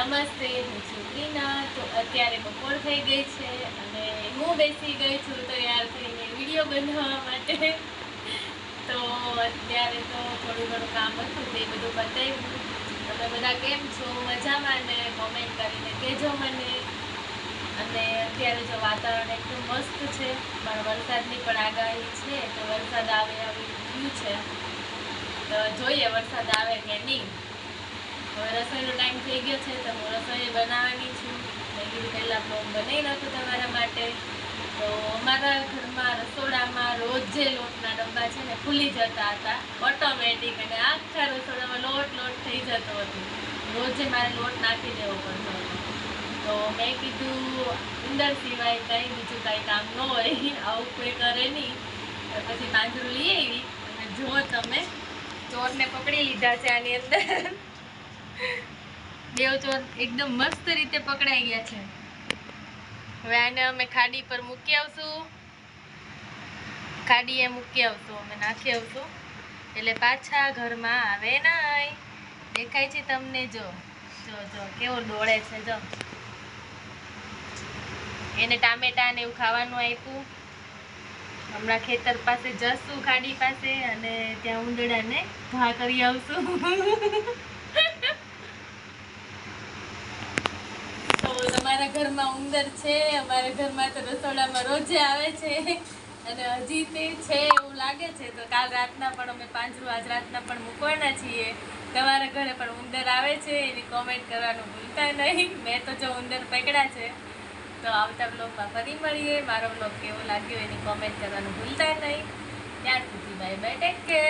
નમસ્તે, હું છું પ્રીના તો અત્યારે બપોર થઈ ગઈ છે અને હું બેસી ગઈ છું તૈયાર થઈને વીડિયો બનાવવા માટે. તો અત્યારે તો થોડું ઘણું કામ હતું તે બધું બતાવ્યું. તમે બધા કેમ છો? મજામાં ને? કોમેન્ટ કરીને કહેજો મને. અને અત્યારે જો વાતાવરણ એકદમ મસ્ત છે, પણ વરસાદની પણ આગાહી છે, તો વરસાદ આવે આવી રહ્યું છે. તો જોઈએ વરસાદ આવે કે નહીં. રસોઈનો ટાઈમ થઈ ગયો છે તો હું રસોઈ બનાવવાની છું. મેં કીધું પહેલાં બ્લોગ બનાવી નાખું તમારા માટે. તો અમારા ઘરમાં રસોડામાં રોજ જે લોટના ડબ્બા છે ને ખુલી જતા હતા ઓટોમેટિક અને આખા રસોડામાં લોટ લોટ થઈ જતો હતો. રોજે મારે લોટ નાખી દેવો પડતો હતો. તો મેં કીધું ઉંદર સિવાય કંઈ બીજું કાંઈ કામ ન હોય, આવું કોઈ કરે નહીં. પછી પાંજરું લઈ આવી અને જો તમે ચોરને પકડી લીધા છે આની અંદર. બેવ ચોર એકદમ મસ્ત રીતે પકડાઈ ગયા છે. હવે આને અમે ખાડી પર મૂકી આવશું. ખાડીએ મૂકી આવશું, અમે નાખી આવશું. એટલે પાછા ઘરમાં આવે નહીં દેખાય છે તમને જો. જો જો, કેવો દોડે છે, જો. એને ટામેટા ને એવું ખાવાનું આપ્યું. હમણાં ખેતર પાસે જશું, ખાડી પાસે, અને ત્યાં ઉંદરડાને ઘા કરી આવશું તો તમારા ઘરમાં ઉંદર છે, અમારા ઘરમાં તો રસોડામાં રોજે આવે છે. અને હજી તે છે એવું લાગે છે. તો કાલ રાતના પણ અમે પાંજરું, આજ રાતના પણ મૂકવાના છીએ. તમારા ઘરે પણ ઉંદર આવે છે, એની કોમેન્ટ કરવાનું ભૂલતા નહીં. મેં તો જો ઉંદર પકડ્યા છે, તો આવતા બ્લોગમાં ફરી મળીએ. મારો બ્લોગ કેવો લાગ્યો એની કોમેન્ટ કરવાનું ભૂલતા નહીં. ત્યાં સુધી બાય બાય ટેક કેર